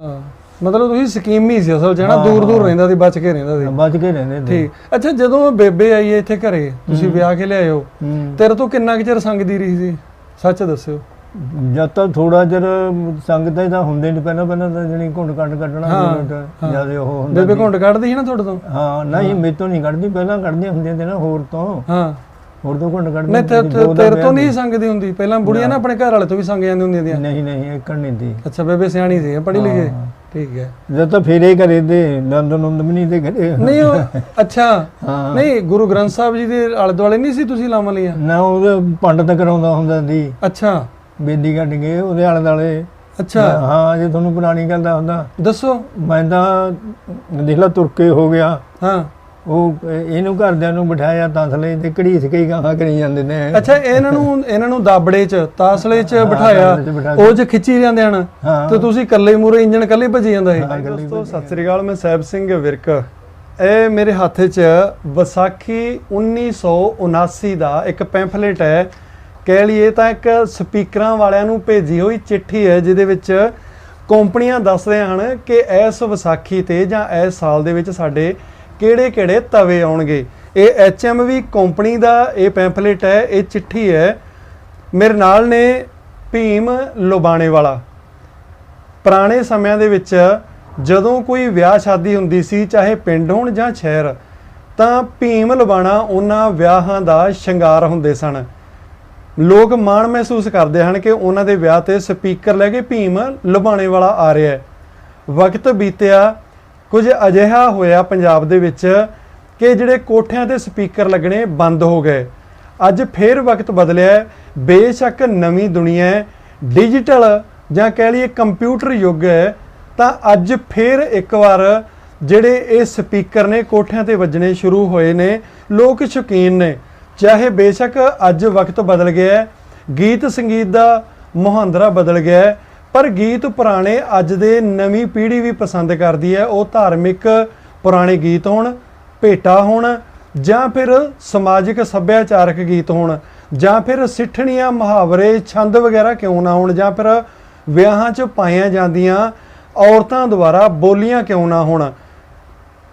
ਹਾਂ। ਮਤਲਬ ਤੁਸੀਂ ਸਕੀਮੀ ਸੀ ਅਸਲ 'ਚ ਨਾ ਦੂਰ ਦੂਰ। ਰਹਿੰਦਾ ਸੀ ਬਚ ਕੇ ਰਹਿੰਦਾ ਸੀ। ਬਚ ਕੇ ਰਹਿੰਦੇ ਤੇ ਠੀਕ। ਅੱਛਾ ਜਦੋਂ ਬੇਬੇ ਆਈ ਹੈ ਇੱਥੇ ਘਰੇ ਤੁਸੀਂ ਵਿਆਹ ਕੇ ਹੂੰ। ਤੇਰੇ ਤੋਂ ਕਿੰਨਾ ਕੁ ਚਿਰ ਸੰਗਦੀ ਰਹੀ ਸੀ? ਸੱਚ ਦੱਸਿਓ। ਜਦ ਤੱਕ ਥੋੜਾ ਜਿਹਾ ਸੰਗਤ ਤਾਂ ਹੁੰਦੇ ਨਹੀਂ ਪਹਿਲਾਂ ਪਹਿਲਾਂ ਤਾਂ ਜਣੀ ਘੁੰਡ ਕੱਢ ਕੱਢਣਾ ਜਦ ਉਹ ਹੁੰਦਾ ਬੇਬੇ। ਘੁੰਡ ਕੱਢਦੀ ਸੀ ਨਾ ਤੁਹਾਡੇ ਤੋਂ? ਹਾਂ ਨਹੀਂ ਮੇਰੇ ਤੋਂ ਨਹੀਂ ਕੱਢਦੀ ਪਹਿਲਾਂ ਕੱਢਦੀਆਂ ਹੁੰਦੀਆਂ ਤੇ ਨਾ ਹੋਰ ਤੋਂ। ਹਾਂ। ਹੋਰ ਤੋਂ ਘੁੰਡ ਕੱਢਦੀ ਨਹੀਂ ਤੇ ਤੇਰੇ ਤੋਂ ਨਹੀਂ ਸੰਗਦੀ ਹੁੰਦੀ। ਪਹਿਲਾਂ ਬੁੜੀਆਂ ਨਾ ਆਪਣੇ ਘਰ ਵਾਲੇ ਤੋਂ ਵੀ ਸੰਗ ਜਾਂਦੀ ਹੁੰਦੀਆਂ। ਦੀਆਂ ਨਹੀਂ ਨਹੀਂ ਇਹ ਨਹੀਂ ਦੀ ਅੱਛਾ ਬੇਬੇ ਸਿਆਣੀ ਸੀ ਪੜ੍ਹੀ ਲਿਖੀ। ਠੀਕ ਹੈ। ਜਦ ਤਾਂ ਫੇਰੇ ਕਰੇ ਤੇ ਨੰਦ ਨੰਦ ਵੀ ਨਹੀਂ ਤੇ ਕਰੇ ਨਹੀਂ ਉਹ ਅੱਛਾ। ਹਾਂ। ਨਹੀਂ ਗੁਰੂ ਗ੍ਰੰਥ ਸਾਹਿਬ ਜੀ ਦੇ ਆਲੇ ਦੁਆਲੇ ਨਹੀਂ ਸੀ ਤੁਸੀਂ ਲਾਵਾਂ ਲੀਆਂ ਨਾ ਉਹਦੇ ਪੰਡਤ ਕਰਾਉਂਦਾ ਹੁੰਦਾ ਸੀ। ਅੱਛਾ। ਬੇਦੀ ਕੱਢ ਕੇ ਉਹਦੇ ਆਲੇ ਦਾਲੇ ਅੱਛਾ ਹਾਂ ਜੇ ਤੁਹਾਨੂੰ ਪੁਰਾਣੀ ਗੱਲ ਦਾ ਹੁੰਦਾ ਦੱਸੋ। ਮੈਂ ਤਾਂ ਦੇਖ ਲਾ ਤੁਰਕੇ ਹੋ ਗਿਆ। ਹਾਂ। ਉਹ ਇਹਨੂੰ ਘਰਦਿਆਂ ਨੂੰ ਬਿਠਾਇਆ ਤਸਲੇ ਤੇ ਘੜੀਸ ਕੇ ਹੀ ਗਾਹਾਂ ਕਰੀ ਜਾਂਦੇ ਨੇ। ਅੱਛਾ ਇਹਨਾਂ ਨੂੰ ਇਹਨਾਂ ਨੂੰ ਦਾਬੜੇ 'ਚ ਤਾਸਲੇ 'ਚ ਬਿਠਾਇਆ। ਉਹ 'ਚ ਖਿੱਚੀ ਜਾਂਦੇ ਹਨ? ਤੇ ਤੁਸੀਂ ਇਕੱਲੇ ਮੂਰੇ ਇੰਜਨ ਇਕੱਲੇ ਭੱਜੀ ਜਾਂਦਾ ਸੀ ਹਾਂ, ਦੋਸਤੋ ਸਤਿ ਸ੍ਰੀ ਅਕਾਲ ਮੈਂ ਸਹਿਬ ਸਿੰਘ ਵਿਰਕ। ਇਹ ਮੇਰੇ ਹੱਥ 'ਚ ਵਿਸਾਖੀ 1979 ਦਾ ਇੱਕ ਪੈਂਫਲੇਟ ਹੈ। ਕਹਿ ਲਈਏ ਤਾਂ ਇੱਕ ਸਪੀਕਰਾਂ ਵਾਲਿਆਂ ਨੂੰ ਭੇਜੀ ਹੋਈ ਚਿੱਠੀ ਹੈ ਜਿਹਦੇ ਵਿੱਚ ਕੰਪਨੀਆਂ ਦੱਸਦੇ ਹਨ ਕਿ ਇਸ ਵਿਸਾਖੀ ਤੇ ਜਾਂ ਇਸ ਸਾਲ ਦੇ ਵਿੱਚ ਸਾਡੇ ਕਿਹੜੇ-ਕਿਹੜੇ ਤਵੇ ਆਉਣਗੇ? ਇਹ ਐਚਐਮਵੀ ਕੰਪਨੀ ਦਾ ਇਹ ਪੈਂਫਲੇਟ ਹੈ, ਇਹ ਚਿੱਠੀ ਹੈ। ਮੇਰੇ ਨਾਲ ਨੇ ਭੀਮ ਲੋਬਾਣੇ ਵਾਲਾ ਪੁਰਾਣੇ ਸਮਿਆਂ ਦੇ ਵਿੱਚ ਜਦੋਂ ਕੋਈ ਵਿਆਹ ਸ਼ਾਦੀ ਹੁੰਦੀ ਸੀ, ਚਾਹੇ ਪਿੰਡ ਹੋਣ ਜਾਂ ਸ਼ਹਿਰ, ਤਾਂ ਭੀਮ ਲਵਾਣਾ ਉਹਨਾਂ ਵਿਆਹਾਂ ਦਾ ਸ਼ਿੰਗਾਰ ਹੁੰਦੇ ਸਨ। ਲੋਕ ਮਾਣ ਮਹਿਸੂਸ ਕਰਦੇ ਹਨ ਕਿ ਉਹਨਾਂ ਦੇ ਵਿਆਹ ਤੇ ਸਪੀਕਰ ਲੈ ਕੇ ਭੀਮ ਲੁਬਾਣੇ ਵਾਲਾ ਆ ਰਿਹਾ ਹੈ। ਵਕਤ ਬੀਤਿਆ ਕੁਝ ਅਜਿਹਾ ਹੋਇਆ ਪੰਜਾਬ ਦੇ ਵਿੱਚ ਕਿ ਜਿਹੜੇ ਕੋਠਿਆਂ ਤੇ ਸਪੀਕਰ ਲੱਗਣੇ ਬੰਦ ਹੋ ਗਏ। ਅੱਜ ਫੇਰ ਵਕਤ ਬਦਲਿਆ ਬੇਸ਼ੱਕ ਨਵੀਂ ਦੁਨੀਆ ਹੈ। ਡਿਜੀਟਲ ਜਾਂ ਕਹਿ ਲਈਏ ਕੰਪਿਊਟਰ ਯੁੱਗ ਹੈ। ਤਾਂ ਅੱਜ ਫੇਰ ਇੱਕ ਵਾਰ ਜਿਹੜੇ ਇਹ ਸਪੀਕਰ ਨੇ ਕੋਠਿਆਂ ਤੇ ਵੱਜਣੇ ਸ਼ੁਰੂ ਹੋਏ ਨੇ, ਲੋਕ ਸ਼ੌਕੀਨ ਨੇ। ਚਾਹੇ ਬੇਸ਼ੱਕ ਅੱਜ ਵਕਤ ਬਦਲ ਗਿਆ ਹੈ, ਗੀਤ ਸੰਗੀਤ ਦਾ ਮੁਹਾਂਦਰਾ ਬਦਲ ਗਿਆ ਹੈ ਪਰ ਗੀਤ ਪੁਰਾਣੇ ਅੱਜ ਦੇ ਨਵੀਂ ਪੀੜ੍ਹੀ ਵੀ ਪਸੰਦ ਕਰਦੀ ਹੈ। ਉਹ ਧਾਰਮਿਕ ਪੁਰਾਣੇ ਗੀਤ ਹੋਣ, ਭੇਟਾ ਹੋਣ, ਜਾਂ ਫਿਰ ਸਮਾਜਿਕ ਸੱਭਿਆਚਾਰਕ ਗੀਤ ਹੋਣ, ਜਾਂ ਫਿਰ ਸਿੱਠਣੀਆਂ, ਮੁਹਾਵਰੇ, ਛੰਦ ਵਗੈਰਾ ਕਿਉਂ ਨਾ ਹੋਣ, ਜਾਂ ਫਿਰ ਵਿਆਹਾਂ 'ਚ ਪਾਈਆਂ ਜਾਂਦੀਆਂ ਔਰਤਾਂ ਦੁਆਰਾ ਬੋਲੀਆਂ ਕਿਉਂ ਨਾ ਹੋਣ।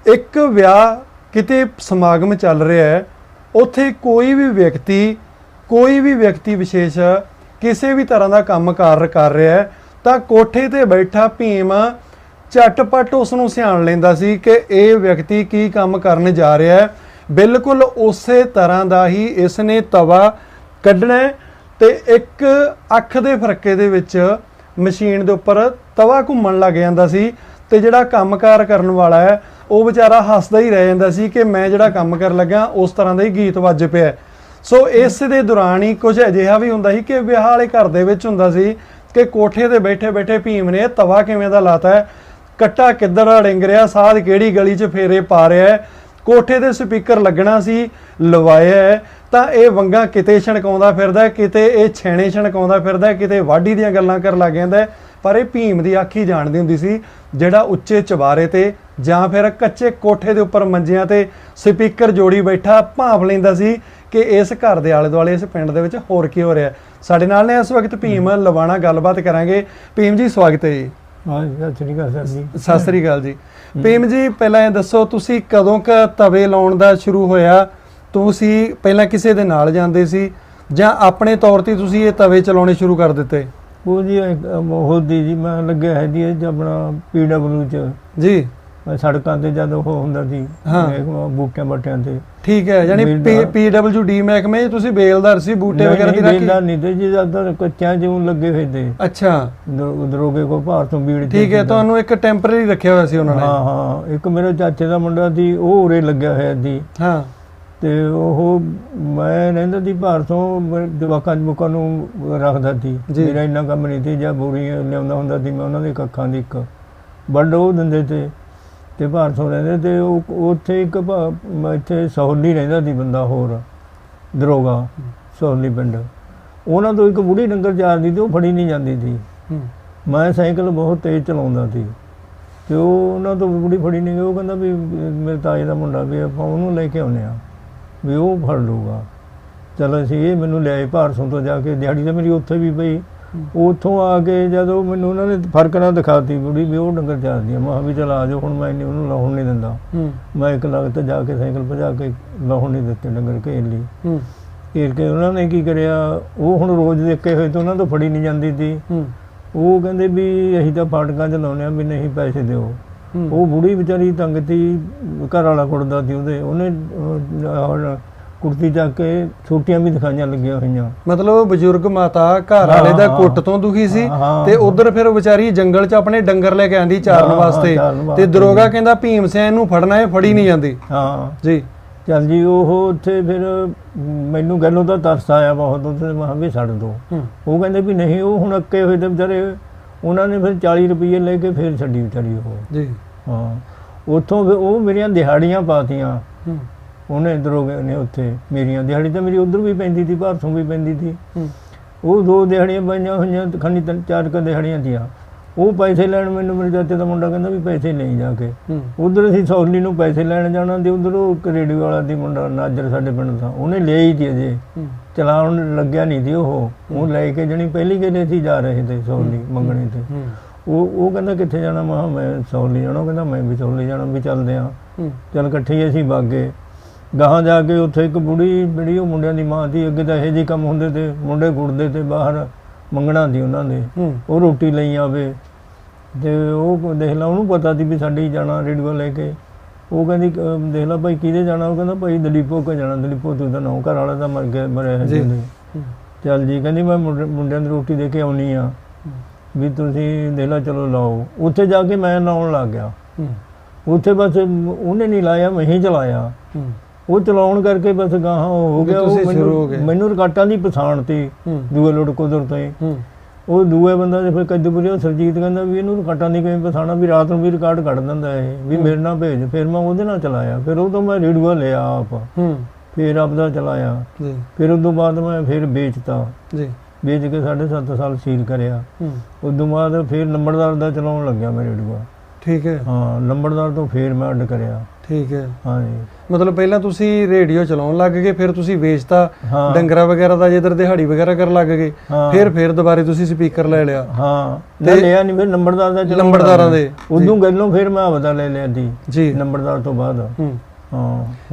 ਇੱਕ ਵਿਆਹ ਕਿਤੇ ਸਮਾਗਮ ਚੱਲ ਰਿਹਾ ਹੈ। ਉੱਥੇ ਕੋਈ ਵੀ ਵਿਅਕਤੀ, ਕੋਈ ਵੀ ਵਿਅਕਤੀ ਵਿਸ਼ੇਸ਼ ਕਿਸੇ ਵੀ ਤਰ੍ਹਾਂ ਦਾ ਕੰਮਕਾਰ ਕਰ ਰਿਹਾ ਹੈ। ਤਾਂ ਕੋਠੇ ਤੇ ਬੈਠਾ ਭੀਮ ਝਟਪਟ ਉਸ ਨੂੰ ਸਿਆਣ ਲੈਂਦਾ ਸੀ ਕਿ ਇਹ ਵਿਅਕਤੀ ਕੀ ਕੰਮ ਕਰਨ ਜਾ ਰਿਹਾ ਹੈ। ਬਿਲਕੁਲ ਉਸੇ ਤਰ੍ਹਾਂ ਦਾ ਹੀ ਇਸ ਨੇ ਤਵਾ ਕੱਢਣਾ ਹੈ ਤੇ ਇੱਕ ਅੱਖ ਦੇ ਫਰਕੇ ਦੇ ਵਿੱਚ ਮਸ਼ੀਨ ਦੇ ਉੱਪਰ ਤਵਾ ਘੁੰਮਣ ਲੱਗ ਜਾਂਦਾ ਸੀ ਤੇ ਜਿਹੜਾ ਕੰਮਕਾਰ ਕਰਨ ਵਾਲਾ ਹੈ, ਉਹ ਵਿਚਾਰਾ ਹੱਸਦਾ ਹੀ ਰਹਿ ਜਾਂਦਾ ਸੀ ਕਿ ਮੈਂ ਜਿਹੜਾ ਕੰਮ ਕਰਨ ਲੱਗਾ ਉਸ ਤਰ੍ਹਾਂ ਦਾ ਹੀ ਗੀਤ ਵੱਜ ਪਿਆ ਸੋ ਇਸ ਦੇ ਦੌਰਾਨ ਹੀ ਕੁਝ ਅਜਿਹਾ ਵੀ ਹੁੰਦਾ ਸੀ ਕਿ ਵਿਆਹ ਵਾਲੇ ਘਰ ਦੇ ਵਿੱਚ ਹੁੰਦਾ ਸੀ ਕਿ ਕੋਠੇ ਤੇ ਬੈਠੇ ਬੈਠੇ ਭੀਮ ਨੇ ਤਵਾ ਕਿਵੇਂ ਦਾ ਲਾਤਾ ਹੈ? ਕੱਟਾ ਕਿੱਧਰ ਡਿੰਗ ਰਿਹਾ? ਸਾਧ ਕਿਹੜੀ ਗਲੀ 'ਚ ਫੇਰੇ ਪਾ ਰਿਹਾ ਹੈ? ਕੋਠੇ ਤੇ ਸਪੀਕਰ ਲੱਗਣਾ ਸੀ, ਲਵਾਇਆ ਤਾਂ ਇਹ ਵੰਗਾ ਕਿਤੇ ਛਣਕਾਉਂਦਾ ਫਿਰਦਾ ਕਿਤੇ ਇਹ ਛੈਣੇ ਛਣਕਾਉਂਦਾ ਫਿਰਦਾ ਕਿਤੇ ਵਾਢੀ ਦੀਆਂ ਗੱਲਾਂ ਕਰਨ ਲੱਗ ਜਾਂਦਾ ਪਰ ਇਹ ਭੀਮ ਦੀ ਆਖੀ ਜਾਣਦੀ ਹੁੰਦੀ ਸੀ, ਜਿਹੜਾ ਉੱਚੇ ਚਵਾਰੇ ਤੇ ਜਾਂ ਫਿਰ ਕੱਚੇ ਕੋਠੇ ਦੇ ਉੱਪਰ ਮੰਜਿਆਂ ਤੇ ਸਪੀਕਰ ਜੋੜੀ ਬੈਠਾ ਭਾਂਪ ਲੈਂਦਾ ਸੀ ਕਿ ਇਸ ਘਰ ਦੇ ਆਲੇ ਦੁਆਲੇ ਇਸ ਪਿੰਡ ਦੇ ਵਿੱਚ ਹੋਰ ਕੀ ਹੋ ਰਿਹਾ। ਸਾਡੇ ਨਾਲ ਨੇ ਇਸ ਵਕਤ ਭੀਮ ਲਵਾਣਾ ਗੱਲਬਾਤ ਕਰਾਂਗੇ। ਭੀਮ ਜੀ ਸਵਾਗਤ ਹੈ ਜੀ। ਹਾਂ ਸਤਿ ਸ੍ਰੀ ਅਕਾਲ ਸਰ ਜੀ। ਸਤਿ ਸ੍ਰੀ ਅਕਾਲ ਜੀ। ਭੀਮ ਜੀ ਪਹਿਲਾਂ ਇਹ ਦੱਸੋ ਤੁਸੀਂ ਕਦੋਂ ਕ ਤਵੇ ਲਾਉਣ ਦਾ ਸ਼ੁਰੂ ਹੋਇਆ? ਤੁਸੀਂ ਪਹਿਲਾਂ ਕਿਸੇ ਦੇ ਨਾਲ ਜਾਂਦੇ ਸੀ? ਜਾਂ ਆਪਣੇ ਤੌਰ ਤੇ ਤੁਸੀਂ ਇਹ ਤਵੇ ਚਲਾਉਣੇ ਸ਼ੁਰੂ ਕਰ ਦਿੱਤੇ? ਉਹ ਜੀ ਮਾਹੌਲ ਦੀ ਜੀ ਮੈਂ ਲੱਗਿਆ ਹੈ ਜੀ ਆਪਣਾ ਪੀਡਬਲਯੂ ਚ। ਜੀ। ਸੜਕਾਂ ਤੇ ਜਦ ਉਹ ਹੁੰਦਾ ਸੀ ਹਾਂ। ਬੂਟਿਆਂ ਬੱਟਿਆਂ ਤੇ ਠੀਕ ਹੈ ਯਾਨੀ ਬੇਲਦਾਰ। ਪੀਡਬਲਯੂਡੀ ਮਹਿਕਮੇ 'ਚ ਤੁਸੀਂ ਬੇਲਦਾਰ ਸੀ ਬੂਟੇ ਵਗੈਰਾ ਦੀ ਰੱਖੀ ਨਹੀਂ ਨਹੀਂ ਤੇ ਜੀ ਜਦ ਕੱਚਿਆਂ ਜਿਉਂ ਲੱਗੇ ਹੋਏ ਤੇ ਅੱਛਾ ਦਰ- ਦਰੋਗੇ ਕੋ ਭਾਰ ਤੋਂ ਬੀੜ ਚ ਠੀਕ ਹੈ ਸੀਗਾ। ਤੁਹਾਨੂੰ ਇੱਕ ਟੈਂਪਰੇਰੀ ਰੱਖਿਆ ਹੋਇਆ ਸੀ ਉਹਨਾਂ ਨੇ ਹਾਂ ਹਾਂ ਇੱਕ ਮੇਰੇ ਚਾਚੇ ਦਾ ਮੁੰਡਾ ਸੀ ਉਹ ਉਰੇ ਲੱਗਿਆ ਹੋਇਆ ਸੀ ਹਾਂ ਤੇ ਉਹ ਮੈਂ ਰਹਿੰਦਾ ਸੀ ਭਾਰ ਤੋਂ ਮੈਂ ਜਵਾਕਾਂ ਜਵਾਕਾਂ ਨੂੰ ਰੱਖਦਾ ਸੀ ਜੀ। ਮੇਰਾ ਇੰਨਾ ਕੰਮ ਨਹੀਂ ਸੀ ਜਾਂ ਬੋਰੀਆਂ ਲਿਆਉਂਦਾ ਹੁੰਦਾ ਸੀ ਮੈਂ ਉਹਨਾਂ ਦੇ ਕੱਖਾਂ ਦੀ ਇੱਕ ਵੱਡ ਉਹ ਦਿੰਦੇ ਤੇ ਤੇ ਭਾਰ ਤੋਂ ਰਹਿੰਦੇ ਤੇ ਉਹ ਉੱਥੇ ਇੱਕ ਭਾ- ਇੱਥੇ ਸਹੌਲੀ ਰਹਿੰਦਾ ਸੀ ਬੰਦਾ ਹੋਰ ਦਰੋਗਾ ਸਹੌਲੀ ਪਿੰਡ। ਉਹਨਾਂ ਤੋਂ ਇੱਕ ਬੁੜੀ ਡੰਗਰ ਚਾਰਦੀ ਤੇ ਉਹ ਫੜੀ ਨਹੀਂ ਜਾਂਦੀ ਸੀ। ਹੂੰ, ਮੈਂ ਸਾਈਕਲ ਬਹੁਤ ਤੇਜ਼ ਚਲਾਉਂਦਾ ਸੀ ਤੇ ਉਹ ਉਹਨਾਂ ਤੋਂ ਬੁੜੀ ਫੜੀ ਨਹੀਂ ਗਈ। ਉਹ ਕਹਿੰਦਾ ਵੀ ਮੇਰੇ ਤਾਏ ਦਾ ਮੁੰਡਾ ਵੀ ਆਪਾਂ ਉਹਨੂੰ ਲੈ ਕੇ ਆਉਂਦੇ ਆ ਵੀ ਉਹ ਫੜ ਲੂਗਾ ਚਲੋ ਅਸੀਂ ਇਹ ਮੈਨੂੰ ਲਿਆਏ ਭਾਰਸੋਂ ਤੋਂ ਜਾ ਕੇ ਦਿਹਾੜੀ ਤਾਂ ਮੇਰੀ ਉੱਥੇ ਵੀ ਪਈ। ਉੱਥੋਂ ਆ ਕੇ ਜਦੋਂ ਮੈਨੂੰ ਉਹਨਾਂ ਨੇ ਫ਼ਰਕ ਨਾ ਦਿਖਾਤੀ ਬੁੜੀ ਵੀ ਉਹ ਡੰਗਰ ਚਾਰਦੀ ਆ। ਮੈਂ ਕਿਹਾ ਵੀ ਚਲ ਆ ਜਾਓ ਹੁਣ ਮੈਂ ਨਹੀਂ ਉਹਨੂੰ ਲਾਉਣ ਨਹੀਂ ਦਿੰਦਾ। ਮੈਂ ਇੱਕ ਲਗਤ ਜਾ ਕੇ ਸਾਈਕਲ ਭਜਾ ਕੇ ਲਾਉਣ ਨਹੀਂ ਦਿੱਤੇ ਡੰਗਰ ਘੇਰ ਲਈ। ਘੇਰ ਕੇ ਉਹਨਾਂ ਨੇ ਕੀ ਕਰਿਆ ਉਹ ਹੁਣ ਰੋਜ਼ ਦੇਖੇ ਹੋਏ ਤਾਂ ਉਹਨਾਂ ਤੋਂ ਫੜੀ ਨਹੀਂ ਜਾਂਦੀ ਸੀ। ਉਹ ਕਹਿੰਦੇ ਵੀ ਅਸੀਂ ਤਾਂ ਫਾਟਕਾਂ ਚ ਲਾਉਂਦੇ ਆ ਵੀ ਨਹੀਂ ਪੈਸੇ ਦਿਓ। ਉਹ ਬੁੜੀ ਵਿਚਾਰੀ ਤੰਗ ਤੀ ਘਰ ਵਾਲਾ ਕੁੜਦਾ ਸੀ ਉਹਦੇ। ਉਹਨੇ ਕੁੜਤੀ ਚੱਕ ਕੇ ਛੋਟੀਆਂ ਵੀ ਦਿਖਾਈਆਂ ਲੱਗੀਆਂ ਹੋਈਆਂ। ਮਤਲਬ ਬਜ਼ੁਰਗ ਮਾਤਾ ਘਰ ਵਾਲੇ ਦਾ ਕੁੱਟ ਤੋਂ ਦੁਖੀ ਸੀ। ਤੇ ਉਧਰ ਫਿਰ ਵਿਚਾਰੀ ਜੰਗਲ 'ਚ ਆਪਣੇ ਡੰਗਰ ਲੈ ਕੇ ਆਂਦੀ ਚਾਰਨ ਵਾਸਤੇ। ਤੇ। ਦਰੋਗਾ ਕਹਿੰਦਾ ਭੀਮ ਸੈਨ ਨੂੰ ਫੜਨਾ ਹੈ ਫੜੀ ਨਹੀਂ ਜਾਂਦੀ। ਹਾਂ। ਜੀ। ਚੱਲ ਜੀ ਉਹ ਉੱਥੇ ਫਿਰ ਮੈਨੂੰ ਗੱਲੋਂ ਤਾਂ ਤਰਸ ਆਇਆ ਬਹੁਤ ਉੱਥੇ ਮੈਂ ਵੀ ਛੱਡ ਦੋ। ਉਹ ਕਹਿੰਦੇ ਵੀ ਨਹੀਂ ਉਹ ਹੁਣ ਅੱਕੇ ਹੋਏ ਤੇ ਵਿਚਾਰੇ ਉਹਨਾਂ ਨੇ ਫਿਰ 40 ਰੁਪਏ ਲੈ ਕੇ ਫਿਰ ਛੱਡੀ ਵਿਚਾਰੀ ਉਹ। ਜੀ। ਹਾਂ। ਉੱਥੋਂ ਉਹ ਮੇਰੀਆਂ ਦਿਹਾੜੀਆਂ ਪਾਤੀਆਂ। ਉਹਨੇ ਦਰੋਗੇ ਨੇ ਉੱਥੇ ਮੇਰੀਆਂ ਦਿਹਾੜੀ ਤਾਂ ਮੇਰੀ ਉਧਰ ਵੀ ਪੈਂਦੀ ਸੀ ਭਾਰਤੋਂ ਵੀ ਪੈਂਦੀ ਸੀ। ਉਹ ਦੋ ਦਿਹਾੜੀਆਂ ਪਈਆਂ ਹੋਈਆਂ ਖੰਨੀ ਤਿੰਨ ਚਾਰ ਕੁ ਦਿਹਾੜੀਆਂ ਤੀਆਂ ਉਹ ਪੈਸੇ ਲੈਣ ਮੈਨੂੰ ਮੇਰੇ ਚਾਚੇ ਦਾ ਮੁੰਡਾ ਕਹਿੰਦਾ ਵੀ ਪੈਸੇ ਨਹੀਂ ਜਾ ਕੇ। ਉਧਰ ਅਸੀਂ ਸੌਲੀ ਨੂੰ ਪੈਸੇ ਲੈਣ ਜਾਣਾ ਤੇ ਉਧਰ ਉਹ ਰੇਡੀਓ ਵਾਲਾ ਦੀ ਮੁੰਡਾ ਨਾਜਰ ਸਾਡੇ ਪਿੰਡ ਦਾ। ਉਹਨੇ ਲਿਆ ਹੀ ਸੀ ਅਜੇ। ਚਲਾਉਣ ਲੱਗਿਆ ਨਹੀਂ ਸੀ ਉਹ। ਉਹ ਲੈ ਕੇ ਜਣੀ ਪਹਿਲੀ ਗੇਲੇ ਸੀ ਜਾ ਰਹੇ ਤੇ ਸੌਲੀ ਮੰਗਣੇ ਤੇ। ਉਹ ਉਹ ਕਹਿੰਦਾ ਕਿੱਥੇ ਜਾਣਾ? ਮੈਂ ਮੈਂ ਸੌਲੀ ਜਾਣਾ। ਕਹਿੰਦਾ ਮੈਂ ਵੀ ਸੌਲੀ ਜਾਣਾ ਵੀ ਚੱਲਦੇ ਆ। ਚੱਲ ਇਕੱਠੇ ਅਸੀਂ ਬਾਗੇ। ਗਾਹਾਂ ਜਾ ਕੇ ਉੱਥੇ ਇੱਕ ਬੁੜੀ ਜਿਹੜੀ ਉਹ ਮੁੰਡਿਆਂ ਦੀ ਮਾਂ ਸੀ ਅੱਗੇ ਤਾਂ ਇਹੋ ਜਿਹੇ ਕੰਮ ਹੁੰਦੇ ਤੇ ਮੁੰਡੇ ਗੁੜਦੇ ਤੇ ਬਾਹਰ ਮੰਗਣਾ ਦੀ ਉਹਨਾਂ ਦੇ। ਹੂੰ। ਉਹ ਰੋਟੀ ਲਈ ਆਵੇ। ਤੇ ਉਹ ਦੇਖ ਲਾ ਉਹਨੂੰ ਪਤਾ ਸੀ ਵੀ ਸਾਡੇ ਜਾਣਾ ਰੇਡੀਓ ਲੈ ਕੇ। ਉਹ ਕਹਿੰਦੀ ਦੇਖ ਲਾ ਭਾਈ ਕਿਹਦੇ ਜਾਣਾ? ਉਹ ਕਹਿੰਦਾ ਭਾਈ ਦਲੀਪੋ ਕੋ ਜਾਣਾ ਦਲੀਪੋ ਤੂੰ ਤਾਂ ਨੌ ਘਰ ਵਾਲਾ ਤਾਂ ਮਰ ਗਿਆ ਮਰਿਆ ਹੈ ਜੀ। ਚੱਲ ਜੀ ਕਹਿੰਦੀ ਮੈਂ ਮੁੰਡੇ- ਮੁੰਡਿਆਂ ਦੀ ਰੋਟੀ ਦੇ ਕੇ ਆਉਣੀ ਆ। ਵੀ ਤੁਸੀਂ ਦੇਖ ਲਾ ਚਲੋ ਲਾਓ। ਉੱਥੇ ਜਾ ਕੇ ਮੈਂ ਲਾਉਣ ਲੱਗ ਗਿਆ। ਉੱਥੇ ਬਸ ਉਹਨੇ ਨਹੀਂ ਲਾਇਆ ਮੈਂ ਹੀ ਚਲਾਇਆ। ਉਹ ਚਲਾਉਣ ਕਰਕੇ ਬਸ ਗਾਹਾਂ ਹੋ ਗਿਆ ਉਹ। ਮੈਨੂੰ ਮੈਨੂੰ ਰਕਾਟਾਂ ਦੀ ਪਛਾਣ ਤੀ ਦੂਏ ਲੁੱਟ ਕੁਦਰ ਤੋਂ। ਉਹ ਦੂਏ ਬੰਦਾ ਦੇ ਫਿਰ ਕੱਦੂਪੁਰੇ ਉਹ ਸਰਜੀਤ ਕਹਿੰਦਾ ਵੀ ਇਹਨੂੰ ਰਕਾਟਾਂ ਦੀ ਕਿਵੇਂ ਪਛਾਣਾ ਵੀ ਰਾਤ ਨੂੰ ਵੀ ਰਿਕਾਰਡ ਕੱਢ ਦਿੰਦਾ ਇਹ ਵੀ ਮੇਰੇ ਨਾਲ ਭੇਜ ਫਿਰ ਮੈਂ ਉਹਦੇ ਨਾਲ ਚਲਾਇਆ ਫਿਰ ਉਹ ਤੋਂ ਮੈਂ ਰੇਡੂਆ ਲਿਆ ਆਪ। ਹੂੰ। ਫਿਰ ਆਪਦਾ ਚਲਾਇਆ। ਜੀ। ਫਿਰ ਉਸ ਤੋਂ ਬਾਅਦ ਮੈਂ ਫਿਰ ਵੇਚਤਾ। ਜੀ। ਵੇਚ ਕੇ 7.5 ਸਾਲ ਸੀਲ ਕਰਿਆ। ਹੂੰ। ਉਸ ਤੋਂ ਬਾਅਦ ਫਿਰ ਨੰਬਰਦਾਰ ਦਾ ਚਲਾਉਣ ਲੱਗਿਆ ਮੈਂ ਰੇਡੂਆ ਠੀਕ ਹੈ। ਹਾਂ ਨੰਬਰਦਾਰ ਤੋਂ ਫਿਰ ਮੈਂ ਅੱਡ ਕਰਿਆ। ਠੀਕ ਹੈ। ਹਾਂਜੀ। ਮਤਲਬ ਪਹਿਲਾਂ ਤੁਸੀਂ ਰੇਡੀਓ ਚਲਾਉਣ ਲੱਗ ਗਏ ਫਿਰ ਤੁਸੀਂ ਵੇਚਤਾ ਡੰਗਰਾ ਵਗੈਰਾ ਦਾ ਜਿੱਧਰ ਦਿਹਾੜੀ ਵਗੈਰਾ ਕਰਨ ਲੱਗ ਗਏ। ਫਿਰ ਫਿਰ ਦੁਬਾਰੇ ਤੁਸੀਂ ਸਪੀਕਰ ਲੈ ਲਿਆ। ਹਾਂ। ਲੈ ਲਿਆ ਨਹੀਂ ਫਿਰ ਨੰਬਰਦਾਰ ਦਾ ਲੱਗ ਦੇ। ਉਦੋਂ ਗੱਲੋਂ ਫਿਰ ਮੈਂ ਆਪਦਾ ਲੈ ਲਿਆ ਦੀ ਜੀ। ਨੰਬਰਦਾਰ ਤੋਂ ਬਾਅਦ। ਹੂੰ।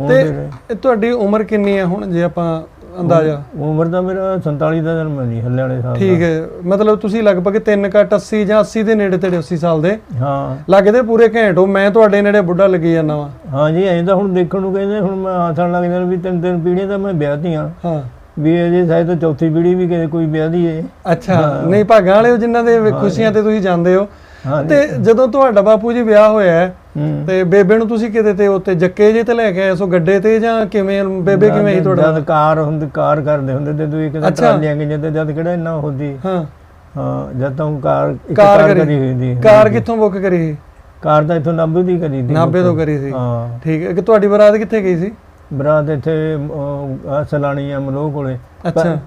ਤੇ ਤੁਹਾਡੀ ਉਮਰ ਕਿੰਨੀ ਹੈ ਹੁਣ ਜੇ ਆਪਾਂ ਅੰਦਾਜ਼ਾ? ਉਮਰ ਤਾਂ ਮੇਰਾ 47 ਦਾ ਜਨਮ ਹੈ ਜੀ ਹੱਲੇ ਵਾਲੇ ਸਾਲ ਠੀਕ ਹੈ ਮਤਲਬ ਤੁਸੀਂ ਲਗਭਗ 3 ਕੱਟ 80 ਜਾਂ 80 ਦੇ ਨੇੜੇ ਤੇੜੇ 80 ਸਾਲ ਦੇ। ਦਾ। ਹਾਂ। ਲੱਗਦੇ ਪੂਰੇ ਘੈਂਟ ਹੋ ਮੈਂ ਤੁਹਾਡੇ ਨੇੜੇ ਬੁੱਢਾ ਲੱਗੀ ਜਾਂਦਾ ਵਾਂ। ਹਾਂ ਜੀ ਐਂ ਤਾਂ ਹੁਣ ਦੇਖਣ ਨੂੰ ਕਹਿੰਦੇ ਹੁਣ ਮੈਂ ਹੱਥਣ ਲੱਗ ਜਾਂਦਾ ਵੀ ਤਿੰਨ ਤਿੰਨ ਪੀੜ੍ਹੀਆਂ ਤਾਂ ਮੈਂ ਵਿਆਹਤੀ ਆ ਹਾਂ। ਵੀ ਅਜੇ ਸ਼ਾਇਦ ਤਾਂ ਚੌਥੀ ਪੀੜ੍ਹੀ ਵੀ ਕਿਤੇ ਕੋਈ ਵਿਆਹਦੀ ਏ। ਅੱਛਾ ਨਹੀਂ ਭਾਗਾਂ ਵਾਲੇ ਹੋ ਜਿਨ੍ਹਾਂ ਦੇ ਖੁਸ਼ੀਆਂ ਤੇ ਤੁਸੀਂ ਜਾਂਦੇ ਹੋ। ਹਾਂ ਤੇ ਜਦੋਂ ਤੁਹਾਡਾ ਬਾਪੂ ਜੀ ਵਿਆਹ ਹੋਇਆ ਹੈ, ਹੂੰ ਤੇ ਬੇਬੇ ਨੂੰ ਤੁਸੀਂ ਕਿਤੇ ਤੇ ਉੱਤੇ ਜੱਕੇ ਜੇ ਤੇ ਲੈ ਕੇ ਆਏ ਸੋ ਗੱਡੇ ਤੇ ਜਾਂ ਕਿਵੇਂ? ਬੇਬੇ ਕਿਵੇਂ ਸੀ ਤੁਹਾਡਾ? ਜਦ ਕਾਰ ਹੁੰਦੀ ਕਾਰ ਕਰਦੇ ਹੁੰਦੇ ਤੇ ਤੂੰ ਇੱਕ ਤਾਂ। ਟਰਾਲੀਆਂ ਗਈਆਂ ਤੇ ਜਦ ਕਿਹੜਾ ਇੰਨਾ ਹੁੰਦੀ ਹਾਂ। ਹਾਂ ਜਦ ਤਾਂ ਕਾਰ ਇੱਕ ਕਾਰ ਕਾਰ ਹੋਈ ਦੀ ਕਾਰ ਕਿੱਥੋਂ ਬੁੱਕ ਕਰੀ ਕਾਰ ਤਾਂ ਇੱਥੋਂ ਨਾਭੇ ਦੀ ਕਰੀ ਦੀ ਨਾਭੇ ਤੋਂ ਕਰੀ ਸੀ। ਹਾਂ। ਠੀਕ ਹੈ। ਕਿ ਤੁਹਾਡੀ ਬਰਾਤ ਕਿੱਥੇ ਗਈ ਸੀ? ਬਰਾਤ ਇੱਥੇ ਸਲਾਣੀ ਆ ਮਲੋਹ ਕੋਲੇ।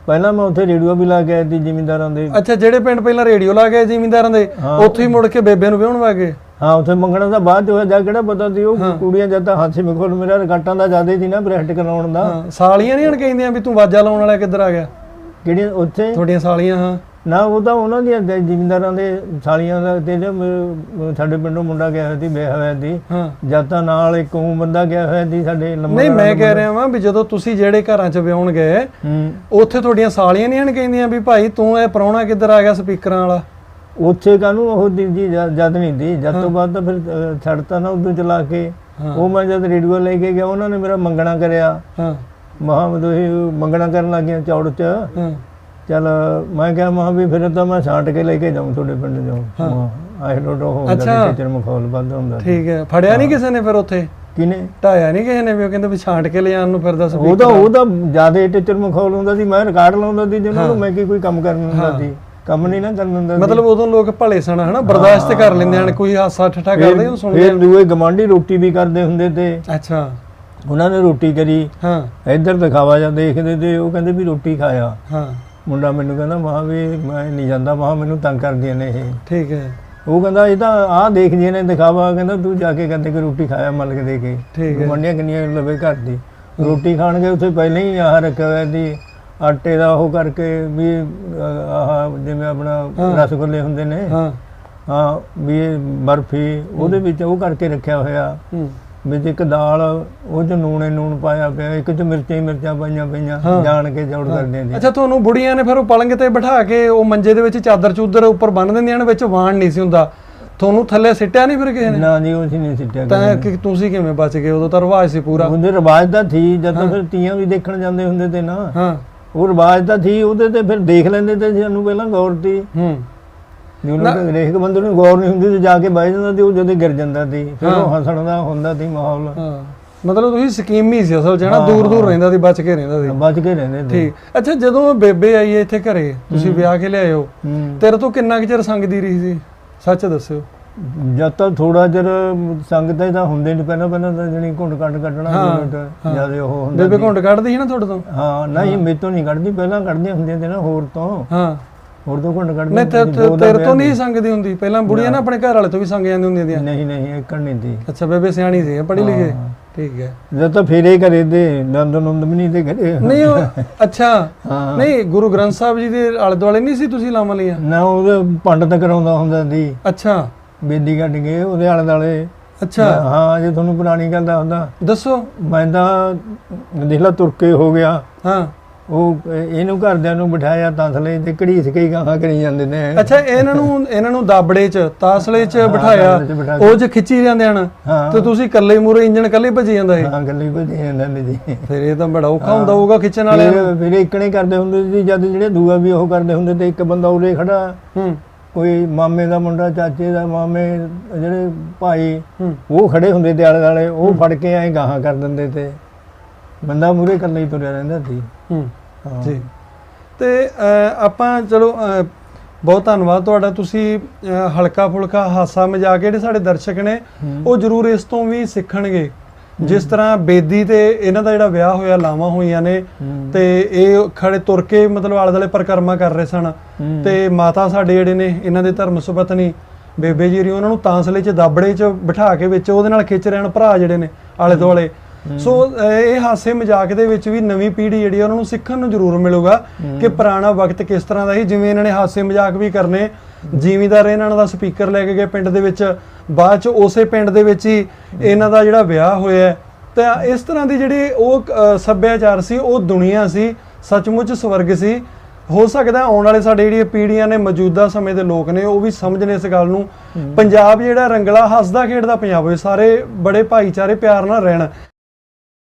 ਪਹਿਲਾਂ ਮੈਂ ਉੱਥੇ ਰੇਡੀਓ ਵੀ ਲਾ ਕੇ ਆਈ ਸੀ ਜ਼ਿਮੀਂਦਾਰਾਂ ਦੇ। ਅੱਛਾ ਜਿਹੜੇ ਪਿੰਡ ਪਹਿਲਾਂ ਰੇਡੀਓ ਲਾ ਗਏ ਜ਼ਿਮੀਂਦਾਰਾਂ ਦੇ ਹਾਂ। ਉੱਥੇ ਹੀ ਮੁੜ ਕੇ ਬੇਬੇ ਨੂੰ ਵਿਆਹਣ ਵਾਗੇ? ਹਾਂ ਉੱਥੇ ਮੰਗਣਾ ਦਾ ਬਾਅਦ ਹੋਇਆ ਜਾ ਕਿਹੜਾ ਪਤਾ ਸੀ ਉਹ ਕੁੜੀਆਂ ਜਦ ਤਾਂ ਹਾਥੀ ਮਖੋਲ ਮੇਰਾ ਰਗਾਟਾਂ ਦਾ ਜ਼ਿਆਦਾ ਸੀ ਨਾ ਬ੍ਰੈਸਟ ਕਰਾਉਣ ਦਾ। ਸਾਲੀਆਂ ਨਹੀਂ ਹਣ ਕਹਿੰਦੀਆਂ ਵੀ ਤੂੰ ਵਾਜਾ ਲਾਉਣ ਵਾਲਾ ਕਿੱਧਰ ਆ ਗਿਆ? ਕਿਹੜੀਆਂ ਉੱਥੇ? ਤੁਹਾਡੀਆਂ ਸਾਲੀਆਂ ਹਾਂ। ਨਾ ਉਹ ਤਾਂ ਉਹਨਾਂ ਦੀਆਂ ਜ਼ਿਮੀਂਦਾਰਾਂ ਦੇ ਸਾਲੀਆਂ ਦਾ ਤੇ ਸਾਡੇ ਪਿੰਡੋਂ ਮੁੰਡਾ ਗਿਆ ਹੋਇਆ ਸੀ ਵਿਆਹ ਹੋਇਆ ਸੀ। ਜਦ ਤਾਂ ਨਾਲ ਇੱਕ ਉਹ ਬੰਦਾ ਗਿਆ ਹੋਇਆ ਸੀ ਸਾਡੇ ਲੰਮਾ ਨਹੀਂ ਮੈਂ ਕਹਿ ਰਿਹਾ ਵਾਂ ਵੀ ਜਦੋਂ ਤੁਸੀਂ ਜਿਹੜੇ ਘਰਾਂ 'ਚ ਵਿਆਹਣ ਗਏ ਉੱਥੇ ਤੁਹਾਡੀਆਂ ਸਾਲੀਆਂ ਨਹੀਂ ਹਣ ਕਹਿੰਦੀਆਂ ਵੀ ਭਾਈ ਤੂੰ ਇਹ ਪ੍ਰਾਹੁਣਾ ਕਿੱਧਰ ਆ ਗਿਆ ਸਪੀਕਰਾਂ ਵਾਲਾ? ਉੱਥੇ ਕਾਨੂੰ ਉਹ ਦੀ ਜੀ ਜਦ ਨਹੀਂ ਦੀ ਜਦ ਤੋਂ ਬਾਅਦ ਤਾਂ ਫਿਰ ਛੱਡਤਾ ਨਾ ਉਦੋਂ ਚਲਾ ਕੇ। ਉਹ ਮੈਂ ਜਦ ਰੇਡੀਓ ਲੈ ਕੇ ਗਿਆ ਉਹਨਾਂ ਨੇ ਮੇਰਾ ਮੰਗਣਾ ਕਰਿਆ। ਹਾਂ। ਮਹਾਮਦ ਉਹ ਮੰਗਣਾ ਕਰਨ ਲੱਗ ਗਿਆ ਚੌੜ ਚ। ਹਾਂ। ਚਲ ਮੈਂ ਕਿਹਾ ਮਹਾ ਵੀ ਫਿਰ ਤਾਂ ਮੈਂ ਛਾਂਟ ਕੇ ਲੈ ਕੇ ਜਾਉਂ ਤੁਹਾਡੇ ਪਿੰਡ ਜਾਉਂ ਆਈ ਡੋਂਟ ਨੋ ਹੁੰਦਾ ਅੱਛਾ। ਟੀਚਰ ਮਖੌਲ ਬੰਦ ਹੁੰਦਾ ਠੀਕ ਹੈ। ਫੜਿਆ ਨਹੀਂ ਕਿਸੇ ਨੇ ਫਿਰ ਉੱਥੇ? ਕਿਨੇ ਢਾਇਆ ਨਹੀਂ ਕਿਸੇ ਨੇ ਵੀ ਉਹ ਕਹਿੰਦੇ ਵੀ ਛਾਂਟ ਕੇ ਲਿਆਉਣ ਨੂੰ ਫਿਰਦਾ ਸਪੀਕਰ ਤਾਂ ਉਹ ਤਾਂ ਜ਼ਿਆਦਾ ਟੀਚਰ ਮਖੌਲ ਹੁੰਦਾ ਸੀ ਮੈਂ ਰਿਕਾਰਡ ਲਾਉਂਦਾ ਸੀ ਜਿਹਨਾਂ ਨੂੰ ਮੈਂ ਕੀ ਕੋਈ ਕੰਮ ਕਰਨ ਦਿੰਦਾ ਸੀ। ਕੰਮ ਨਹੀਂ ਨਾ ਕਰਨ ਦਿੰਦਾ। ਮਤਲਬ ਉਦੋਂ ਲੋਕ ਭਲੇ ਸਨ ਹਨਾ? ਬਰਦਾਸ਼ਤ ਕਰ ਲੈਂਦੇ ਹਨ ਕੋਈ ਹਾਸਾ ਠੱਠਾ ਕਰਦੇ ਉਹ ਸੁਣਦੇ ਫਿਰ ਦੂਏ ਗਵਾਂਢੀ ਰੋਟੀ ਵੀ ਕਰਦੇ ਹੁੰਦੇ ਤੇ। ਅੱਛਾ। ਉਹਨਾਂ ਨੇ ਰੋਟੀ ਕਰੀ। ਹਾਂ। ਇੱਧਰ ਦਿਖਾਵਾ ਜਾਂ ਦੇਖਦੇ ਤੇ ਉਹ ਕਹਿੰਦੇ ਵੀ ਰੋਟੀ ਖਾਇਆ। ਹਾਂ। ਮੁੰਡਾ ਮੈਨੂੰ ਕਹਿੰਦਾ ਮਹਾ ਵੀ ਮੈਂ ਨਹੀਂ ਜਾਂਦਾ ਮਹਾ ਮੈਨੂੰ ਤੰਗ ਕਰਦੀਆਂ ਨੇ ਇਹ। ਠੀਕ ਹੈ। ਉਹ ਕਹਿੰਦਾ ਇਹ ਤਾਂ ਆਹ ਦੇਖਦੀਆਂ ਨੇ ਦਿਖਾਵਾ ਕਹਿੰਦਾ ਤੂੰ ਜਾ ਕੇ ਕਹਿੰਦੇ ਕਿ ਰੋਟੀ ਖਾਇਆ ਮਲਕ ਦੇ ਕੇ। ਠੀਕ ਹੈ। ਮੰਡੀਆਂ ਕਿੰਨੀਆਂ ਲਵੇ ਘਰ ਦੀ। ਰੋਟੀ ਖਾਣਗੇ ਉੱਥੇ ਪਹਿਲਾਂ ਹੀ ਆਹ ਰੱਖਿਆ ਹੋਇਆ ਸੀ ਆਟੇ ਦਾ ਉਹ ਕਰਕੇ ਵੀ ਆਹ ਜਿਵੇਂ ਆਪਣਾ। ਰਸਗੁੱਲੇ ਹੁੰਦੇ ਨੇ। ਹਾਂ। ਹਾਂ ਵੀ ਬਰਫੀ ਉਹਦੇ ਵਿੱਚ ਉਹ ਕਰਕੇ ਰੱਖਿਆ ਹੋਇਆ। ਵਿੱਚ ਇੱਕ ਦਾਲ ਉਹ ਚ ਨੂਣੇ ਨੂਣ ਪਾਇਆ ਪਿਆ ਇੱਕ ਚ ਮਿਰਚਾਂ ਹੀ ਮਿਰਚਾਂ ਪਾਈਆਂ ਪਈਆਂ। ਜਾਣ ਕੇ ਜੋੜ ਕਰਦੇ ਨੇ। ਅੱਛਾ ਤੁਹਾਨੂੰ ਬੁੜੀਆਂ ਨੇ ਫਿਰ ਉਹ ਪਲੰਗ ਤੇ ਬਿਠਾ ਕੇ ਉਹ ਮੰਜੇ ਦੇ ਵਿੱਚ ਚਾਦਰ ਚੂਦਰ ਉੱਪਰ ਬੰਨ ਦਿੰਦੀਆਂ ਨੇ ਵਿੱਚ ਵਾਣ ਨਹੀਂ ਸੀ ਹੁੰਦਾ। ਤੁਹਾਨੂੰ ਥੱਲੇ ਸਿੱਟਿਆ ਨਹੀਂ ਫਿਰ ਕਿਸੇ ਨੇ? ਨਾ ਜੀ ਉਹ ਸੀ ਨਹੀਂ ਸਿੱਟਿਆ ਤਾਂ। ਕਿ ਤੁਸੀਂ ਕਿਵੇਂ ਬਚ ਗਏ? ਉਦੋਂ ਤਾਂ ਰਿਵਾਜ ਸੀ ਪੂਰਾ। ਉਹਦੇ ਰਿਵਾਜ ਤਾਂ ਸੀ ਜਦ ਫਿਰ ਤੀਆਂ ਵੀ ਦੇਖਣ ਜਾਂਦੇ ਹੁੰਦੇ ਤੇ ਨਾ। ਹਾਂ। ਉਹ ਰਿਵਾਜ ਤਾਂ ਸੀ ਉਹਦੇ ਤੇ ਫਿਰ ਦੇਖ ਲੈਂਦੇ ਤੇ ਸਾਨੂੰ ਪਹਿਲਾਂ ਗੌਰ ਸੀ ਹੂੰ। ਜਿਹਨੂੰ ਤੇ ਹਰੇਕ ਬੰਦੇ ਨੂੰ ਗੌਰ ਨਹੀਂ ਹੁੰਦੀ ਤੇ ਜਾ ਕੇ ਬਹਿ ਜਾਂਦਾ ਤੇ ਉਹ ਜਦੋਂ ਗਿਰ ਜਾਂਦਾ ਸੀ ਫਿਰ ਉਹ। ਹੱਸਣ ਦਾ ਹੁੰਦਾ ਸੀ ਮਾਹੌਲ। ਹਾਂ। ਮਤਲਬ ਤੁਸੀਂ ਸਕੀਮੀ ਸੀ ਅਸਲ ਹਾਂ, ਦੂਰ ਦੂਰ। ਰਹਿੰਦਾ ਸੀ ਬਚ ਕੇ ਰਹਿੰਦਾ ਸੀ। ਬਚ ਕੇ ਰਹਿੰਦੇ ਤੇ ਠੀਕ। ਅੱਛਾ ਜਦੋਂ ਬੇਬੇ ਆਈ ਇੱਥੇ ਘਰੇ ਤੁਸੀਂ ਵਿਆਹ ਕੇ ਲਿਆਏ ਹੂੰ। ਤੇਰੇ ਤੋਂ ਕਿੰਨਾ ਕੁ ਚਿਰ ਸੰਗਦੀ ਰਹੀ ਸੀ? ਸੱਚ ਦੱਸਿਓ। ਜਦ ਤੱਕ ਥੋੜਾ ਚਿਰ ਸੰਗਤ ਹੀ ਤਾਂ ਹੁੰਦੇ ਨਹੀਂ ਪਹਿਲਾਂ ਪਹਿਲਾਂ ਤਾਂ ਜਣੀ ਘੁੰਡ ਕੱਢ ਕੱਢਣਾ ਜਦ ਉਹ ਹੁੰਦਾ ਬੇਬੇ। ਘੁੰਡ ਕੱਢਦੀ ਸੀ ਨਾ ਤੁਹਾਡੇ ਤੋਂ? ਹਾਂ ਨਹੀਂ ਮੇਰੇ ਤੋਂ ਨਹੀਂ ਕੱਢਦੀ ਪਹਿਲਾਂ ਕੱਢਦੀਆਂ ਹੁੰਦੀਆਂ ਤੇ ਨਾ ਹੋਰ ਤੋਂ। ਹਾਂ। ਹੋਰ ਤੋਂ ਘੁੰਡ ਕੱਢਦੀ ਨਹੀਂ ਤੇ- ਹੁੰਦੀ ਦੋ ਤੇ- ਦਾ ਤੇਰੇ ਤੋਂ ਨਹੀਂ ਸੰਗਦੀ ਹੁੰਦੀ। ਪਹਿਲਾਂ ਬੁੜੀਆਂ ਨਾ। ਆਪਣੇ ਘਰ ਵਾਲੇ ਤੋਂ ਵੀ ਸੰਗ ਜਾਂਦੀ ਹੁੰਦੀਆਂ ਦੀਆਂ ਨਹੀਂ ਨਹੀਂ ਇੱਕ ਨਹੀਂ ਦੀ ਅੱਛਾ ਬੇਬੇ ਸਿਆਣੀ ਸੀ ਪੜ੍ਹੀ ਲਿਖੀ। ਠੀਕ ਹੈ। ਜਦ ਤਾਂ ਫੇਰੇ ਕਰੇ ਦੇ ਨੰਦ ਨੰਦ ਵੀ ਨਹੀਂ ਤੇ ਕਰੇ। ਨਹੀਂ ਉਹ ਅੱਛਾ। ਨਹੀਂ ਗੁਰੂ ਗ੍ਰੰਥ ਸਾਹਿਬ ਜੀ ਦੇ ਆਲੇ ਦੁਆਲੇ ਨਹੀਂ ਸੀ ਤੁਸੀਂ ਲਾਵਾਂ ਲਈਆਂ? ਨਾ ਉਹਦੇ ਪੰਡਤ ਕਰਾਉਂਦਾ ਹੁੰਦਾ ਸੀ। ਅੱਛਾ। ਬੇਦੀ ਕੱਢ ਕੇ ਉਹਦੇ ਆਲੇ ਦਾਲੇ ਅੱਛਾ। ਹਾਂ ਜੇ ਤੁਹਾਨੂੰ ਪੁਰਾਣੀ ਗੱਲ ਦਾ ਹੁੰਦਾ। ਦੱਸੋ। ਮੈਂ ਤਾਂ ਦੇਖ ਲਾ ਤੁਰਕੇ ਹੋ ਗਿਆ। ਹਾਂ। ਉਹ ਇਹਨੂੰ ਘਰਦਿਆਂ ਨੂੰ ਬਿਠਾਇਆ ਤਸਲੇ ਤੇ ਘੜੀਸ ਕੇ ਹੀ ਗਾਹਾਂ ਕਰੀ ਜਾਂਦੇ ਨੇ। ਅੱਛਾ ਇਹਨਾਂ ਨੂੰ ਇਹਨਾਂ ਨੂੰ ਦਾਬੜੇ 'ਚ ਤਾਸਲੇ 'ਚ ਬਿਠਾਇਆ। ਉਹ 'ਚ ਖਿੱਚੀ ਜਾਂਦੇ ਹਨ ਤੇ ਤੁਸੀਂ ਇਕੱਲੇ ਮੂਰੇ ਇੰਜਣ ਇਕੱਲੇ ਭੱਜੀ ਜਾਂਦਾ ਇਹ? ਹਾਂ ਗੱਲੀ ਭਜੀ ਜਾਂਦੇ ਨੇ ਜੀ। ਫਿਰ ਇਹ ਤਾਂ ਬੜਾ ਔਖਾ ਹੁੰਦਾ ਹੋਊਗਾ ਖਿੱਚਣ ਫਿਰ ਫਿਰ ਇਕਣੇ ਕਰਦੇ ਹੁੰਦੇ ਸੀ ਜਦ ਜਿਹੜੇ ਦੂਆ ਵੀ ਉਹ ਕਰਦੇ ਹੁੰਦੇ ਤੇ ਇੱਕ ਬੰਦਾ ਉਰੇ ਖੜਾ। ਹੂੰ। ਕੋਈ ਮਾਮੇ ਦਾ ਮੁੰਡਾ ਚਾਚੇ ਦਾ ਮਾਮੇ ਜਿਹੜੇ ਭਾਈ ਉਹ ਖੜੇ ਹੁੰਦੇ ਤੇ ਆਲੇ ਦਾਲੇ ਉਹ ਫੜ ਕੇ ਐ ਗਾਹਾਂ ਕਰ ਦਿੰਦੇ ਤੇ ਬੰਦਾ ਮੂਰੇ ਇਕੱਲਾ ਹੀ ਤੁਰਿਆ ਰਹਿੰਦਾ ਸੀ। ਹੂੰ। ਹਾਂ। ਜੀ। ਤੇ ਆਪਾਂ ਚਲੋ ਬਹੁਤ ਧੰਨਵਾਦ ਤੁਹਾਡਾ। ਤੁਸੀਂ ਹਲਕਾ ਫੁਲਕਾ ਹਾਸਾ ਮਜ਼ਾਕ ਜਿਹੜੇ ਸਾਡੇ ਦਰਸ਼ਕ ਨੇ। ਉਹ ਜ਼ਰੂਰ ਇਸ ਤੋਂ ਵੀ ਸਿੱਖਣਗੇ। ਜਿਸ ਤਰ੍ਹਾਂ ਬੇਦੀ ਤੇ ਇਹਨਾਂ ਦਾ ਜਿਹੜਾ ਵਿਆਹ ਹੋਇਆ ਲਾਵਾਂ ਹੋਈਆਂ ਨੇ। ਤੇ ਇਹ ਖੜੇ ਤੁਰ ਕੇ ਮਤਲਬ ਆਲੇ ਦੁਆਲੇ ਪਰਿਕਰਮਾ ਕਰ ਰਹੇ ਸਨ। ਤੇ ਮਾਤਾ ਸਾਡੇ ਜਿਹੜੇ ਨੇ ਇਹਨਾਂ ਦੇ ਧਰਮ ਸੁਪਤਨੀ ਬੇਬੇ ਜੀ ਰੀ ਉਹਨਾਂ ਨੂੰ ਤਾਂਸਲੇ 'ਚ ਦਾਬੜੇ 'ਚ ਬਿਠਾ ਕੇ ਵਿੱਚ ਉਹਦੇ ਨਾਲ ਖਿੱਚ ਰਹਿਣ ਭਰਾ ਜਿਹੜੇ ਨੇ ਆਲੇ ਦੁਆਲੇ ਸੋ ਇਹ ਹਾਸੇ ਮਜ਼ਾਕ ਦੇ ਵਿੱਚ ਵੀ ਨਵੀਂ ਪੀੜ੍ਹੀ ਜਿਹੜੀ ਉਹਨਾਂ ਨੂੰ ਸਿੱਖਣ ਨੂੰ ਜ਼ਰੂਰ ਮਿਲੂਗਾ ਕਿ ਪੁਰਾਣਾ ਵਕਤ ਕਿਸ ਤਰ੍ਹਾਂ ਦਾ ਸੀ ਜਿਵੇਂ ਇਹਨਾਂ ਨੇ ਹਾਸੇ ਮਜ਼ਾਕ ਵੀ ਕਰਨੇ ਜ਼ਿਮੀਂਦਾਰ ਇਹਨਾਂ ਦਾ ਸਪੀਕਰ ਲੈ ਕੇ ਗਏ ਪਿੰਡ ਦੇ ਵਿੱਚ ਬਾਅਦ ਚ ਉਸੇ ਪਿੰਡ ਦੇ ਵਿੱਚ ਹੀ ਇਹਨਾਂ ਦਾ ਜਿਹੜਾ ਵਿਆਹ ਹੋਇਆ। ਤਾਂ ਇਸ ਤਰ੍ਹਾਂ ਦੀ ਜਿਹੜੀ ਉਹ ਸੱਭਿਆਚਾਰ ਸੀ ਉਹ ਦੁਨੀਆ ਸੀ ਸੱਚਮੁੱਚ ਸਵਰਗ ਸੀ। ਹੋ ਸਕਦਾ ਆਉਣ ਵਾਲੇ ਸਾਡੇ ਜਿਹੜੀਆਂ ਪੀੜ੍ਹੀਆਂ ਨੇ ਮੌਜੂਦਾ ਸਮੇਂ ਦੇ ਲੋਕ ਨੇ ਉਹ ਵੀ ਸਮਝਣ ਇਸ ਗੱਲ ਨੂੰ। ਪੰਜਾਬ ਜਿਹੜਾ ਰੰਗਲਾ ਹੱਸਦਾ ਖੇਡਦਾ ਪੰਜਾਬ ਹੋਵੇ ਸਾਰੇ ਬੜੇ ਭਾਈਚਾਰੇ ਪਿਆਰ ਨਾਲ ਰਹਿਣ।